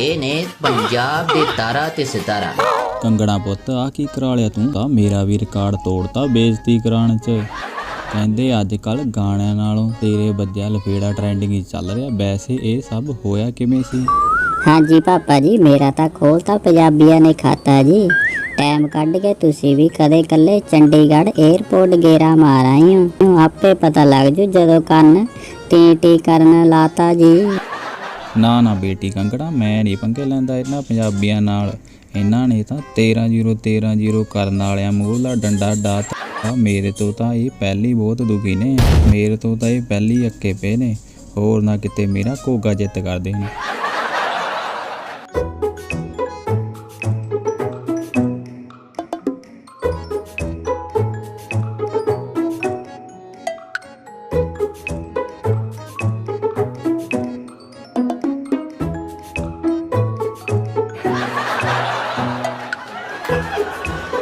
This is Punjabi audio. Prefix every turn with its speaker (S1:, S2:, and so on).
S1: ਇਹ ਨੇ ਪੰਜਾਬ ਦੇ ਤਾਰਾ ਤੇ ਸਿਤਾਰਾ।
S2: ਕੰਗਣਾ ਪੁੱਤ ਆ ਕੀ ਕਰਾ ਲਿਆ ਤੂੰ ਤਾਂ? ਮੇਰਾ ਵੀ ਰਿਕਾਰਡ ਤੋੜਤਾ ਬੇਇੱਜ਼ਤੀ ਕਰਾਉਣ ਚ। ਕਹਿੰਦੇ ਅੱਜ ਕੱਲ ਗਾਣਿਆਂ ਨਾਲੋਂ ਤੇਰੇ ਬੱਜਿਆ ਲਫੇੜਾ ਟ੍ਰੈਂਡਿੰਗ ਹੀ ਚੱਲ ਰਿਹਾ। ਵੈਸੇ ਇਹ ਸਭ ਹੋਇਆ ਕਿਵੇਂ ਸੀ?
S3: ਹਾਂਜੀ ਪਾਪਾ ਜੀ ਮੇਰਾ ਤਾਂ ਖੋਲਤਾ ਪੰਜਾਬੀਆਂ ਨੇ ਖਾਤਾ ਜੀ। ਟਾਈਮ ਕੱਢ ਕੇ ਤੁਸੀਂ ਵੀ ਕਦੇ ਕੱਲੇ ਚੰਡੀਗੜ੍ਹ 에ਅਰਪੋਰਟ ਗੇਰਾ ਮਾਰ ਆਏ ਹੋ। ਆਪੇ ਪਤਾ ਲੱਗ ਜੂ ਜਦੋਂ ਕੰਨ ਟੀ ਟੀ ਕਰਨ ਲਾਤਾ ਜੀ।
S2: ਨਾ ਨਾ ਬੇਟੀ ਕੰਗੜਾ, ਮੈਂ ਨਹੀਂ ਪੰਗੇ ਲੈਂਦਾ ਇਹਨਾਂ ਪੰਜਾਬੀਆਂ ਨਾਲ। ਇਹਨਾਂ ਨੇ ਤਾਂ 13 0 13 0 ਕਰਨ ਵਾਲਿਆਂ ਮੂਹਰਲਾ ਡੰਡਾ ਡਾਤਾ। ਮੇਰੇ ਤੋਂ ਤਾਂ ਇਹ ਪਹਿਲੀ ਬਹੁਤ ਦੁਖੀ ਨੇ। ਮੇਰੇ ਤੋਂ ਤਾਂ ਇਹ ਪਹਿਲੀ ਅੱਕੇ ਪਏ ਨੇ। ਹੋਰ ਨਾ ਕਿਤੇ ਮੇਰਾ ਕੋਗਾ ਜਿੱਤ ਕਰਦੇ ਨੇ। Thank you.